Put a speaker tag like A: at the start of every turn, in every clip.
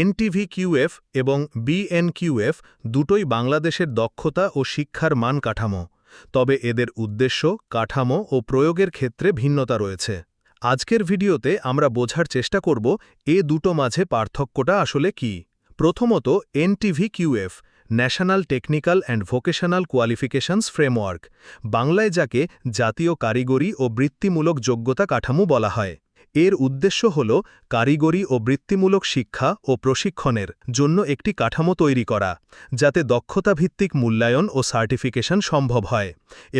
A: NTV QF এবং BNQF দুটোই বাংলাদেশের দক্ষতা ও শিক্ষার মান কাঠামো তবে এদের উদ্দেশ্য, কাঠামো ও প্রয়োগের ক্ষেত্রে ভিন্নতা রয়েছে। আজকের ভিডিওতে আমরা বোঝার চেষ্টা করব এ দুটো মাঝে পার্থক্যটা আসলে কি। প্রথমত NTV QF national technical and vocational qualifications framework, বাংলায় যাকে জাতীয় কারিগরি ও বৃত্তিমূলক যোগ্যতা কাঠামো বলা হয়। এর উদ্দেশ্য হল কারিগরি ও বৃত্তিমূলক শিক্ষা ও প্রশিক্ষণের জন্য একটি কাঠামো তৈরি করা, যাতে দক্ষতাভিত্তিক মূল্যায়ন ও সার্টিফিকেশন সম্ভব হয়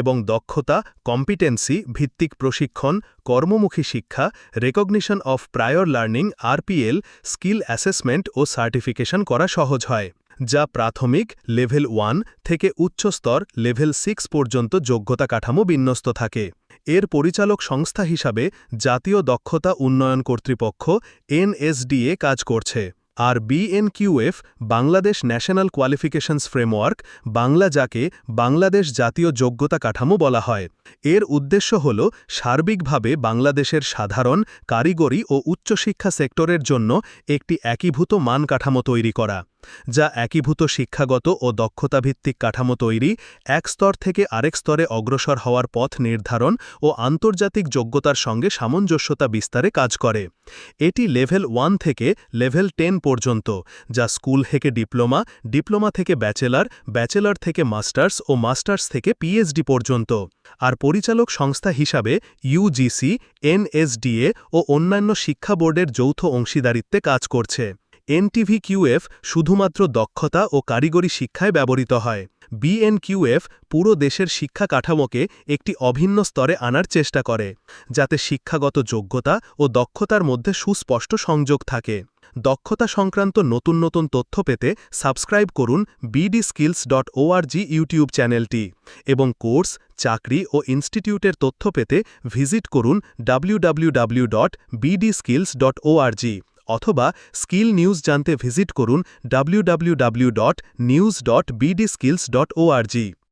A: এবং দক্ষতা, কম্পিটেন্সি, ভিত্তিক প্রশিক্ষণ, কর্মমুখী শিক্ষা, recognition of prior learning, RPL, skill assessment O certification করা সহজ হয়। যা প্রাথমিক লেভেল ওয়ান থেকে উচ্চস্তর লেভেল সিক্স পর্যন্ত যোগ্যতা কাঠামো বিন্যস্ত থাকে। এর পরিচালক সংস্থা হিসাবে জাতীয় দক্ষতা উন্নয়ন কর্তৃপক্ষ এনএসডিএ কাজ করছে আর BNQF Bangladesh national qualifications framework Bangla যাকে বাংলাদেশ জাতীয় যোগ্যতা কাঠামো বলা হয়। এর উদ্দেশ্য হল সার্বিকভাবে বাংলাদেশের সাধারণ, কারিগরি ও উচ্চশিক্ষা সেক্টরের জন্য একটি একীভূত মান কাঠামো তৈরি করা। যা একীভূত শিক্ষাগত ও দক্ষতাভিত্তিক কাঠামো তৈরি, এক স্তর থেকে আরেক স্তরে অগ্রসর হওয়ার পথ নির্ধারণ ও আন্তর্জাতিক যোগ্যতার সঙ্গে সামঞ্জস্যতা বিস্তারে কাজ করে। এটি লেভেল ওয়ান থেকে লেভেল টেন পর্যন্ত, যা স্কুল থেকে ডিপ্লোমা ডিপ্লোমা থেকে ব্যাচেলার ব্যাচেলার থেকে মাস্টার্স ও মাস্টার্স থেকে পিএইচডি পর্যন্ত। আর পরিচালক সংস্থা হিসাবে ইউজিসি এনএসডিএ ও অন্যান্য শিক্ষা বোর্ডের যৌথ অংশীদারিত্বে কাজ করছে। এনটিভি কিউএফ শুধুমাত্র দক্ষতা ও কারিগরি শিক্ষায় ব্যবহৃত হয়। বিএনকিউএফ পুরো দেশের শিক্ষা কাঠামোকে একটি অভিন্ন স্তরে আনার চেষ্টা করে, যাতে শিক্ষাগত যোগ্যতা ও দক্ষতার মধ্যে সুস্পষ্ট সংযোগ থাকে। দক্ষতা সংক্রান্ত নতুন নতুন তথ্য পেতে সাবস্ক্রাইব করুন BD skills dot ORG YouTube চ্যানেলটি এবং কোর্স, চাকরি ও ইনস্টিটিউটের তথ্য পেতে ভিজিট করুন WWW dot BD skills dot ORG অথবা স্কিল নিউজ জানতে ভিজিট করুন www.news.bdskills.org